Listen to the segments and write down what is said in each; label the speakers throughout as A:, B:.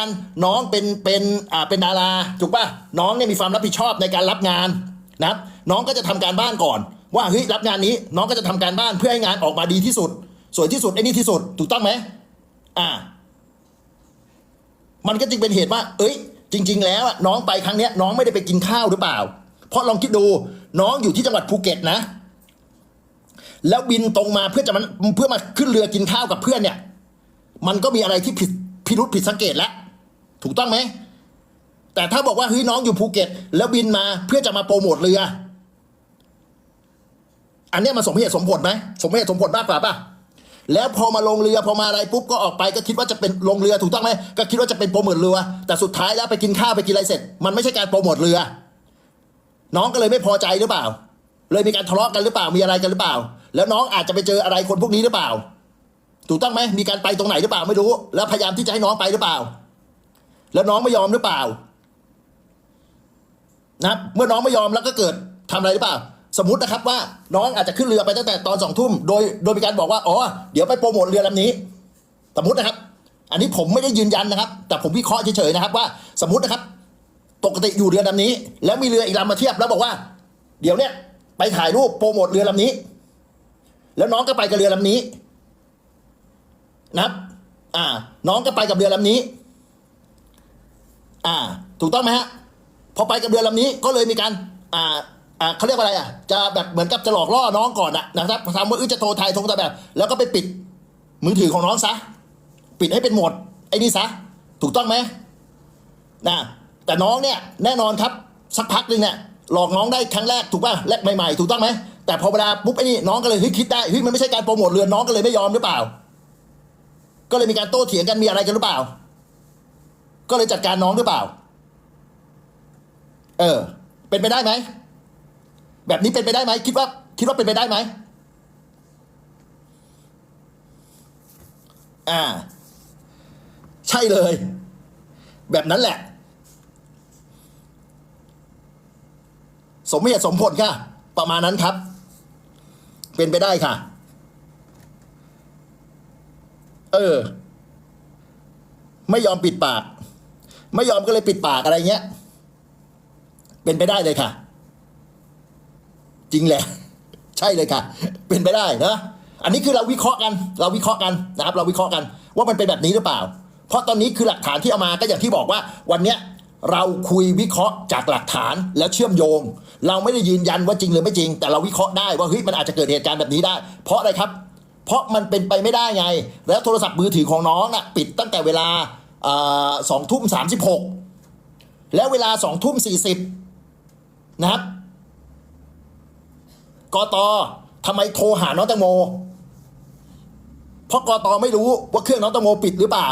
A: กันน้องเป็นเป็นอ่าเป็นดาราถูกป่ะน้องเนี่ยมีความรับผิดชอบในการรับงานนะครับน้องก็จะทำการบ้านก่อน ว่าเฮ้ยรับงานนี้ น้องก็จะทำการบ้านเพื่อให้งานออกมาดีที่สุด สวยที่สุดไอ้นี่ที่สุด ถูกต้องไหมอ่า มันก็จึงเป็นเหตุว่า เอ้ย จริง ๆ แล้วน้องไปครั้งเนี้ย น้องไม่ได้ไปกินข้าวหรือเปล่า เพราะลองคิดดูน้องอยู่ที่จังหวัดภูเก็ตนะ แล้วบินตรงมาเพื่อจะมันเพื่อมาขึ้นเรือกินข้าวกับเพื่อนเนี่ย มันก็มีอะไรที่ผิดพิรุษผิดสังเกตแล้ว ถูกต้องไหม แต่ถ้าบอกว่าเฮ้ยน้องอยู่ภูเก็ต แล้วบินมาเพื่อจะมาโปรโมทเรือ อันนี้มันสมเหตุสมผลไหมสมเหตุสมผลมากกว่าป่ะแล้วพอมาลงเรือพอมาอะไรปุ๊บก็ออกไปก็คิดว่าจะเป็นลงเรือถูกต้องไหมก็คิดว่าจะเป็นโปรโมทเรือ แต่สุดท้ายแล้วไปกินข้าวไปกินอะไรเสร็จ มันไม่ใช่การโปรโมทเรือ น้องก็เลยไม่พอใจหรือเปล่า เลยมีการทะเลาะกันหรือเปล่ามีอะไรกันหรือเปล่า แล้วน้องอาจจะไปเจออะไรคนพวกนี้หรือเปล่า ถูกต้องไหมมีการไปตรงไหนหรือเปล่าไม่รู้ แล้วพยายามที่จะให้น้องไปหรือเปล่า แล้วน้องไม่ยอมหรือเปล่า นะเมื่อน้องไม่ยอมแล้วก็เกิดทำอะไรหรือเปล่า สมมตินะครับว่าน้องอาจจะขึ้นเรือไปตั้งแต่ตอนสองทุ่มโดยโดยมีการบอกว่าอ๋อเดี๋ยวไปโปรโมทเรือลำนี้ สมมตินะครับ อันนี้ผมไม่ได้ยืนยันนะครับ แต่ผมวิเคราะห์เฉยๆนะครับ ว่าสมมตินะครับ ปกติอยู่เรือลำนี้ แล้วมีเรืออีกลำมาเทียบแล้วบอกว่า เดี๋ยวเนี้ยไปถ่ายรูปโปรโมทเรือลำนี้ แล้วน้องก็ไปกับเรือลำนี้นะครับ อ่า น้องก็ไปกับเรือลำนี้ อ่า ถูกต้องไหมฮะ พอไปกับเรือลำนี้ก็เลยมีการ อ่า อ่าเขาเรียกว่าอะไรอะ จะแบบเหมือนกับจะหลอกล่อน้องก่อนอะนะครับทำว่าเออจะโทรไทยโทรแต่แบบ แล้วก็ไปปิดมือถือของน้องซะ ปิดให้เป็นโหมดไอ้นี่ซะ ถูกต้องไหมนะแต่น้องเนี่ยแน่นอนครับสักพักหนึ่งเนี่ยหลอกน้องได้ครั้งแรกถูกป่ะแรกใหม่ๆถูกต้องไหมแต่พอเวลาปุ๊บไอ้นี่น้องก็เลยเฮ้ยคิดได้เฮ้ยมันไม่ใช่การโปรโมทเรือน้องก็เลยไม่ยอมหรือเปล่า ก็เลยมีการโต้เถียงกันมีอะไรกันหรือเปล่า ก็เลยจัดการน้องหรือเปล่า เออ เป็นไปได้ไหม แบบนี้เป็นไปได้ไหม คิดว่า คิดว่าเป็นไปได้ไหม อ่า ใช่เลย แบบนั้นแหละ สมเหตุสมผลค่ะ ประมาณนั้นครับ เป็นไปได้ค่ะ เออ ไม่ยอมปิดปาก ไม่ยอมก็เลยปิดปากอะไรเงี้ย เป็นไปได้เลยค่ะ จริงแหละ ใช่เลยค่ะ เป็นไปได้นะอันนี้คือเราวิเคราะห์กัน เราวิเคราะห์กันนะครับ เราวิเคราะห์กัน ว่ามันเป็นแบบนี้หรือเปล่า เพราะตอนนี้คือหลักฐานที่เอามาก็อย่างที่บอกว่า วันเนี้ยเราคุยวิเคราะห์จากหลักฐานแล้วเชื่อมโยง เราไม่ได้ยืนยันว่าจริงหรือไม่จริง แต่เราวิเคราะห์ได้ว่าเฮ้ยมันอาจจะเกิดเหตุการณ์แบบนี้ได้ เพราะอะไรครับ เพราะมันเป็นไปไม่ได้ไง แล้วโทรศัพท์มือถือของน้องน่ะปิดตั้งแต่เวลา สองทุ่มสามสิบหกแล้วเวลาสองทุ่มสี่สิบนะครับกตทำไมโทรหาน้องแตงโม เพราะกตไม่รู้ว่าเครื่องน้องแตงโมปิดหรือเปล่า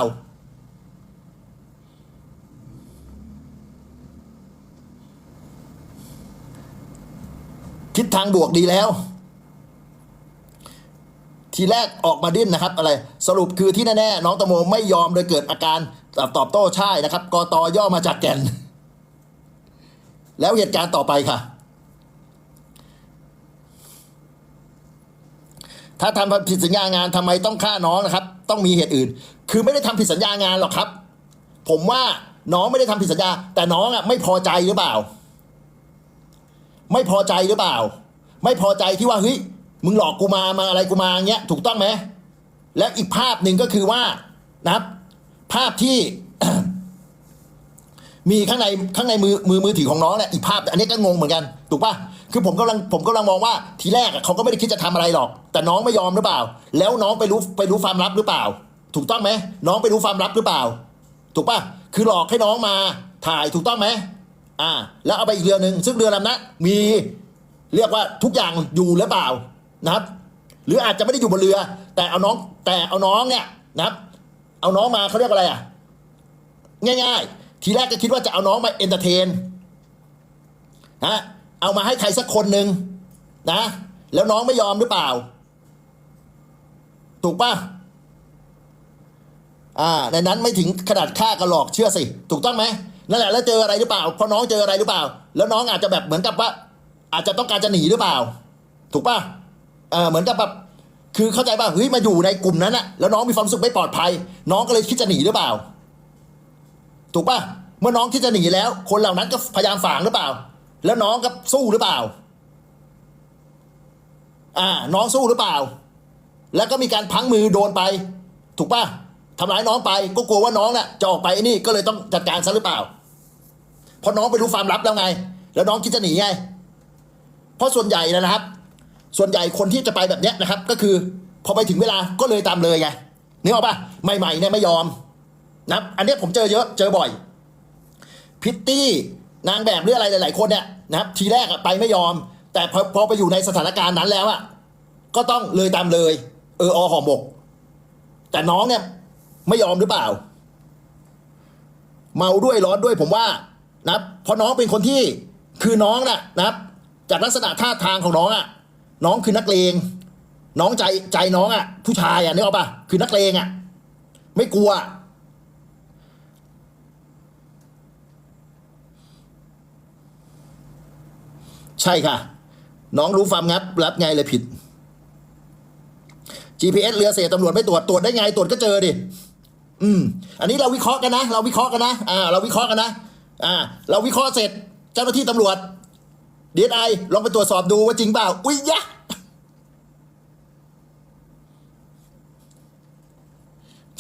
A: คิดทางบวกดีแล้ว ทีแรกออกมาดิ้นนะครับ อะไร สรุปคือที่แน่ๆน้องตงโมไม่ยอมโดยเกิดอาการ ตอบโต้ใช่นะครับกตย่อมาจากแก่น แล้วเหตุการณ์ต่อไปค่ะ ถ้าทำผิดสัญญางานทำไมต้องฆ่าน้องนะครับ ต้องมีเหตุอื่น คือไม่ได้ทำผิดสัญญางานหรอกครับ ผมว่าน้องไม่ได้ทำผิดสัญญา แต่น้องอะไม่พอใจหรือเปล่า ไม่พอใจหรือเปล่า ไม่พอใจที่ว่าเฮ้ยมึงหลอกกูมามาอะไรกูมาเงี้ยถูกต้องไหมและอีกภาพหนึ่งก็คือว่านะครับ ภาพที่ มีข้างในข้างในมือมือมือถือของน้องเนี่ยอีกภาพ อันนี้ก็งงเหมือนกัน ถูกปะคือผมกำลังผมกำลังมองว่าทีแรกเขาก็ไม่ได้คิดจะทำอะไรหรอก แต่น้องไม่ยอมหรือเปล่า แล้วน้องไปรู้ไปรู้ความลับหรือเปล่า ถูกต้องไหมน้องไปรู้ความลับหรือเปล่า ถูกปะคือหลอกให้น้องมาถ่ายถูกต้องไหมอ่า แล้วเอาไปอีกเรือหนึ่งซึ่งเรือลำนั้นมีเรียกว่าทุกอย่างอยู่หรือเปล่านะครับ หรืออาจจะไม่ได้อยู่บนเรือ แต่เอาน้องแต่เอาน้องเนี่ยนะครับ เอาน้องมาเขาเรียกอะไรอะ ง่าย ๆ ทีแรกก็คิดว่าจะเอาน้องมาเอนเตอร์เทนนะเอามาให้ใครสักคนหนึ่งนะ แล้วน้องไม่ยอมหรือเปล่า ถูกปะอ่าในนั้นไม่ถึงขนาดฆ่ากระหลอกเชื่อสิ ถูกต้องไหมนั่นแหละแล้วเจออะไรหรือเปล่าพอน้องเจออะไรหรือเปล่า แล้วน้องอาจจะแบบเหมือนกับว่า อาจจะต้องการจะหนีหรือเปล่า ถูกปะเออเหมือนกับแบบ คือเข้าใจป่ะเฮ้ยมาอยู่ในกลุ่มนั้นอะแล้วน้องมีความรู้สึกไม่ปลอดภัย น้องก็เลยคิดจะหนีหรือเปล่า ถูกป่ะเมื่อน้องที่จะหนีแล้ว คนเหล่านั้นก็พยายามฝางหรือเปล่า แล้วน้องก็สู้หรือเปล่า อ่า น้องสู้หรือเปล่า แล้วก็มีการพังมือโดนไป ถูกป่ะทำร้ายน้องไปก็กลัวว่าน้องน่ะจะออกไปนี่ก็เลยต้องจัดการซะหรือเปล่าเพราะน้องไปรู้ความลับแล้วไง แล้วน้องคิดจะหนีไงเพราะส่วนใหญ่นะครับ ส่วนใหญ่คนที่จะไปแบบเนี้ยนะครับ ก็คือพอไปถึงเวลาก็เลยตามเลยไงนึกออกป่ะใหม่ๆเนี่ยไม่ยอมนะอันนี้ผมเจอเยอะเจอบ่อย พิตตี้นางแบบหรืออะไรหลายๆคนเนี่ยนะครับ ทีแรกไปไม่ยอม แต่พอพอไปอยู่ในสถานการณ์นั้นแล้วอะก็ต้องเลยตามเลย เอออห่อหมก แต่น้องเนี่ยไม่ยอมหรือเปล่า เมาด้วยร้อนด้วยผมว่านะครับเพราะน้องเป็นคนที่คือน้องน่ะนะครับ จากลักษณะท่าทางของน้องอะ น้องคือนักเลง น้องใจใจน้องอะผู้ชายอะนึกออกปะคือนักเลงอะไม่กลัว ใช่ค่ะ น้องรู้ความงับ รับไงเลยผิด GPS เรือเสียตำรวจไม่ตรวจตรวจได้ไงตรวจก็เจอดิอืม อันนี้เราวิเคราะห์กันนะ เราวิเคราะห์กันนะอ่า เราวิเคราะห์กันนะอ่า เราวิเคราะห์เสร็จ เจ้าหน้าที่ตำรวจดีไอลองไปตรวจสอบดูว่าจริงเปล่า อุ้ยยะ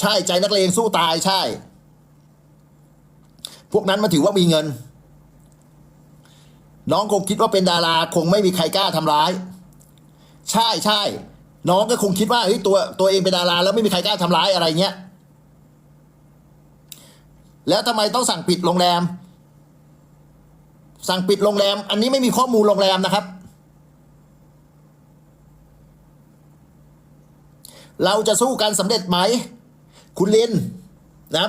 A: ใช่ใจนักเลงสู้ตายใช่ พวกนั้นมาถือว่ามีเงิน น้องคงคิดว่าเป็นดาราคงไม่มีใครกล้าทำร้าย ใช่ใช่น้องก็คงคิดว่าเฮ้ยตัวตัวเองเป็นดาราแล้วไม่มีใครกล้าทำร้ายอะไรเงี้ยแล้วทำไมต้องสั่งปิดโรงแรม สั่งปิดโรงแรม อันนี้ไม่มีข้อมูลโรงแรมนะครับ เราจะสู้กันสำเร็จไหม คุณลินนะ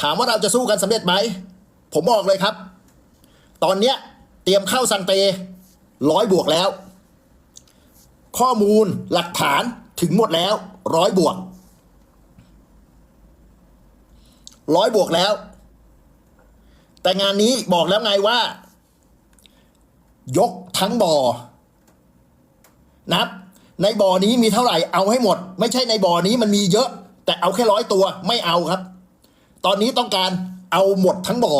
A: ถามว่าเราจะสู้กันสำเร็จไหม ผมบอกเลยครับ ตอนเนี้ยเตรียมเข้าสังเตร้อยบวกแล้ว ข้อมูลหลักฐานถึงหมดแล้วร้อยบวกร้อยบวกแล้ว แต่งานนี้บอกแล้วไงว่า ยกทั้งบ่อนับในบ่อนี้มีเท่าไหร่เอาให้หมด ไม่ใช่ในบ่อนี้มันมีเยอะ แต่เอาแค่ร้อยตัวไม่เอาครับ ตอนนี้ต้องการเอาหมดทั้งบ่อ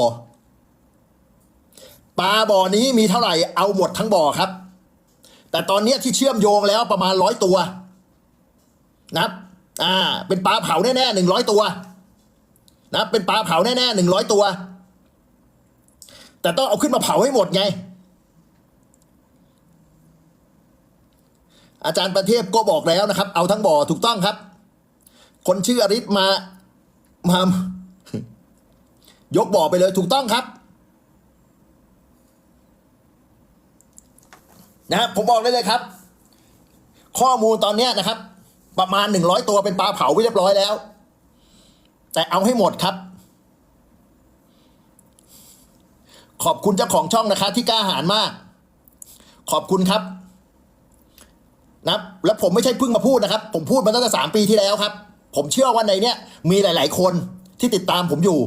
A: ปลาบ่อนี้มีเท่าไหร่เอาหมดทั้งบ่อครับ แต่ตอนนี้ที่เชื่อมโยงแล้วประมาณร้อยตัวนะครับอ่า เป็นปลาเผาแน่ๆหนึ่งร้อยตัว นะ เป็นปลาเผาแน่ๆหนึ่งร้อยตัว แต่ต้องเอาขึ้นมาเผาให้หมดไง อาจารย์ประเทศก็บอกแล้วนะครับ เอาทั้งบ่อถูกต้องครับ คนชื่ออริศมามายกบ่อไปเลยถูกต้องครับนะครับผมบอกได้เลยครับ ข้อมูลตอนนี้นะครับ ประมาณหนึ่งร้อยตัวเป็นปลาเผาไปเรียบร้อยแล้ว แต่เอาให้หมดครับ ขอบคุณเจ้าของช่องนะคะ ที่กล้าหาญมาก ขอบคุณครับนะแล้วผมไม่ใช่เพิ่งมาพูดนะครับ ผมพูดมาตั้งแต่สามปีที่แล้วครับ ผมเชื่อว่าในเนี้ยมีหลาย ๆ คนที่ติดตามผมอยู่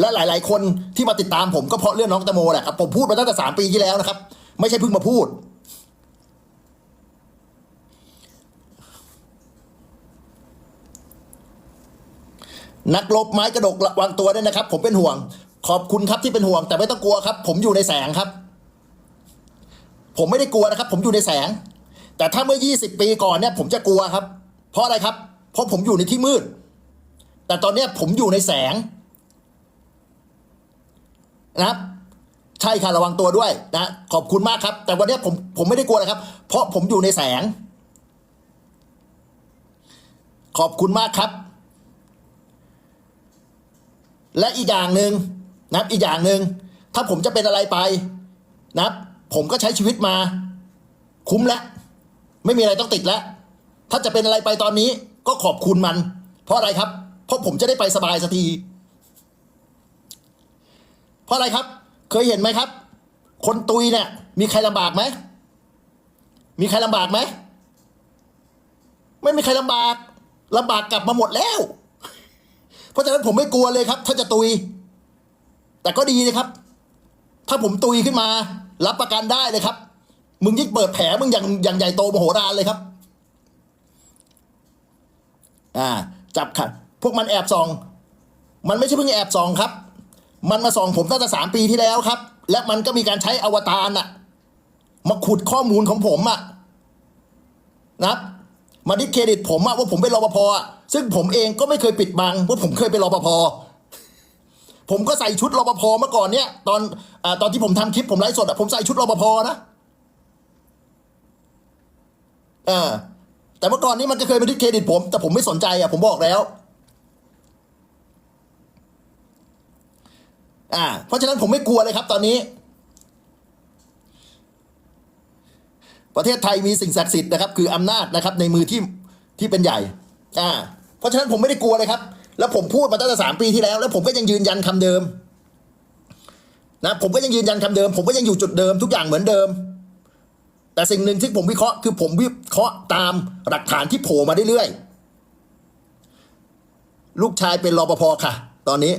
A: และหลาย ๆ คนที่มาติดตามผมก็เพราะเรื่องน้องตงโมแหละครับผมพูดมาตั้งแต่สามปีที่แล้วนะครับ ไม่ใช่เพิ่งมาพูด นักลบไม้กระดกระวังตัวด้วยนะครับ ผมเป็นห่วง ขอบคุณครับที่เป็นห่วง แต่ไม่ต้องกลัวครับ ผมอยู่ในแสงครับ ผมไม่ได้กลัวนะครับ ผมอยู่ในแสง แต่ถ้าเมื่อ 20 ปีก่อนเนี่ย ผมจะกลัวครับ เพราะอะไรครับ เพราะผมอยู่ในที่มืด แต่ตอนนี้ผมอยู่ในแสงนะครับใช่ค่ะระวังตัวด้วยนะขอบคุณมากครับ แต่วันนี้ผมผมไม่ได้กลัวนะครับ เพราะผมอยู่ในแสง ขอบคุณมากครับ และอีกอย่างหนึ่งนะครับอีกอย่างหนึ่งถ้าผมจะเป็นอะไรไปนะครับ ผมก็ใช้ชีวิตมา คุ้มแล้วไม่มีอะไรต้องติดแล้วถ้าจะเป็นอะไรไปตอนนี้ ก็ขอบคุณมัน เพราะอะไรครับ เพราะผมจะได้ไปสบายสักที เพราะอะไรครับ เคยเห็นไหมครับ คนตุยเนี่ย มีใครลำบากไหม มีใครลำบากไหม ไม่มีใครลำบากลำบากกลับมาหมดแล้ว เพราะฉะนั้นผมไม่กลัวเลยครับ ถ้าจะตุย แต่ก็ดีนะครับ ถ้าผมตุยขึ้นมา รับประกันได้เลยครับ มึงยิ่งเปิดแผลมึงอย่างอย่างใหญ่โตมโหฬารเลยครับ อ่าจับขัดพวกมันแอบส่อง มันไม่ใช่เพิ่งแอบส่องครับ มันมาส่องผมตั้งแต่สามปีที่แล้วครับ และมันก็มีการใช้อวตารน่ะมาขุดข้อมูลของผมอะนะมาดิสเครดิตผมอะว่าผมเป็นรปภอะซึ่งผมเองก็ไม่เคยปิดบังว่าผมเคยเป็นรปภผมก็ใส่ชุดรปภเมื่อก่อนเนี่ยตอนอตอนที่ผมทำคลิปผมไลฟ์สดอะผมใส่ชุดรปภนะอ่า แต่เมื่อก่อนนี้มันก็เคยมาดิสเครดิตผม แต่ผมไม่สนใจอะผมบอกแล้วอ่าเพราะฉะนั้นผมไม่กลัวเลยครับตอนนี้ ประเทศไทยมีสิ่งศักดิ์สิทธิ์นะครับ คืออำนาจนะครับ ในมือที่ที่เป็นใหญ่อ่าเพราะฉะนั้นผมไม่ได้กลัวเลยครับ แล้วผมพูดมาตั้งแต่สามปีที่แล้ว แล้วผมก็ยังยืนยันคำเดิมนะผมก็ยังยืนยันคำเดิม ผมก็ยังอยู่จุดเดิมทุกอย่างเหมือนเดิม แต่สิ่งหนึ่งที่ผมวิเคราะห์คือผมวิเคราะห์ตามหลักฐานที่โผล่มาเรื่อยๆลูกชายเป็นรปภค่ะ ตอนนี้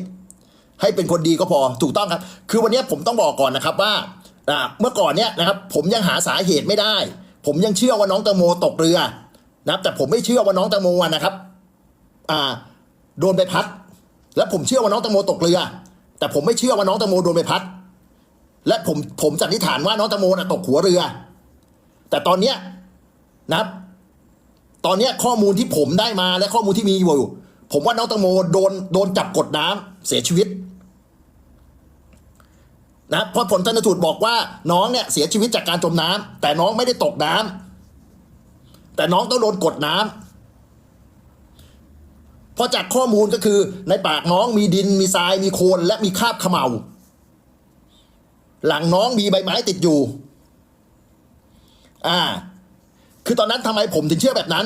A: ให้เป็นคนดีก็พอถูกต้องครับ คือวันนี้ผมต้องบอกก่อนนะครับว่าเมื่อก่อนเนี้ยนะครับ ผมยังหาสาเหตุไม่ได้ ผมยังเชื่อว่าน้องแตงโมตกเรือนะครับ แต่ผมไม่เชื่อว่าน้องแตงโมนะครับอ่าโดนใบพัด และผมเชื่อว่าน้องแตงโมตกเรือ แต่ผมไม่เชื่อว่าน้องแตงโมโดนใบพัด และผมผมสันนิษฐานว่าน้องแตงโมน่ะตกหัวเรือ แต่ตอนเนี้ยนะตอนเนี้ยข้อมูลที่ผมได้มาและข้อมูลที่มีอยู่ ผมว่าน้องแตงโมโดนโดนจับกดน้ำเสียชีวิต นะเพราะผลชันสูตรบอกว่าน้องเนี่ยเสียชีวิตจากการจมน้ำแต่น้องไม่ได้ตกน้ำแต่น้องต้องโดนกดน้ำเพราะจากข้อมูลก็คือในปากน้องมีดินมีทรายมีโคลนและมีคราบขมเาหลังน้องมีใบไม้ติดอยู่ อ่า คือตอนนั้นทำไมผมถึงเชื่อแบบนั้น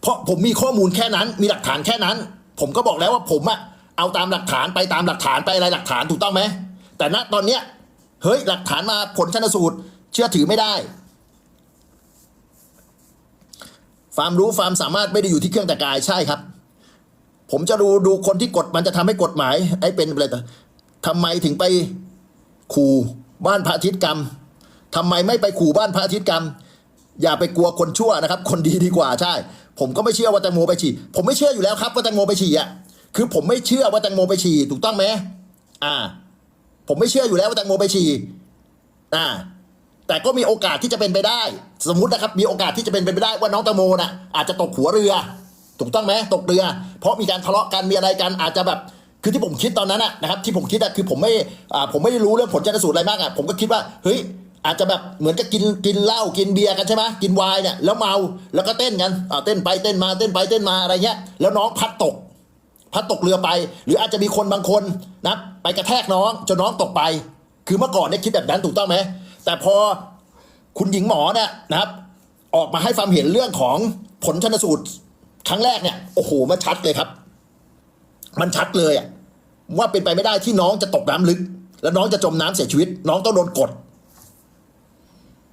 A: เพราะผมมีข้อมูลแค่นั้น มีหลักฐานแค่นั้น ผมก็บอกแล้วว่าผมอะเอาตามหลักฐานไปตามหลักฐานไปอะไรหลักฐานถูกต้องไหม แต่ณตอนเนี้ยเฮ้ยหลักฐานมาผลชนสูตร เชื่อถือไม่ได้ความรู้ความสามารถไม่ได้อยู่ที่เครื่องแต่กายใช่ครับ ผมจะดูดูคนที่กดมันจะทำให้กฎหมายไอ้เป็นอะไรต่อทำไมถึงไปขู่บ้านพระอาทิตย์กรรม ทำไมไม่ไปขู่บ้านพระอาทิตย์กรรม อย่าไปกลัวคนชั่วนะครับ คนดีดีกว่าใช่ ผมก็ไม่เชื่อว่าแตงโมไปฉี่ผมไม่เชื่ออยู่แล้วครับว่าแตงโมไปฉี่อะคือผมไม่เชื่อว่าแตงโมไปฉี่ถูกต้องไหมอ่า ผมไม่เชื่ออยู่แล้วว่าแตงโมไปฉี่อ่า แต่ก็มีโอกาสที่จะเป็นไปได้ สมมตินะครับ มีโอกาสที่จะเป็นไปได้ว่าน้องแตงโมน่ะอาจจะตกหัวเรือ ถูกต้องไหมตกเรือ เพราะมีการทะเลาะกันมีอะไรกันอาจจะแบบคือที่ผมคิดตอนนั้นนะครับที่ผมคิดอะคือผมไม่อ่าผมไม่ได้รู้เรื่องผลชันสูตรอะไรมากอะผมก็คิดว่าเฮ้ย อาจจะแบบเหมือนกับกินกินเหล้ากินเบียร์กันใช่ไหมกินไวน์เนี่ยแล้วเมาแล้วก็เต้นกันเต้นไปเต้นมาเต้นไปเต้นมาอะไรเงี้ยแล้วน้องพัดตกพัดตกเรือไป หรืออาจจะมีคนบางคนนะไปกระแทกน้องจนน้องตกไป คือเมื่อก่อนเนี่ยคิดแบบนั้นถูกต้องไหมแต่พอคุณหญิงหมอเนี่ยนะครับ ออกมาให้ความเห็นเรื่องของผลชนสูตรครั้งแรกเนี่ยโอ้โหมันชัดเลยครับ มันชัดเลยอะว่าเป็นไปไม่ได้ที่น้องจะตกน้ำลึก แล้วน้องจะจมน้ำเสียชีวิต น้องต้องโดนกด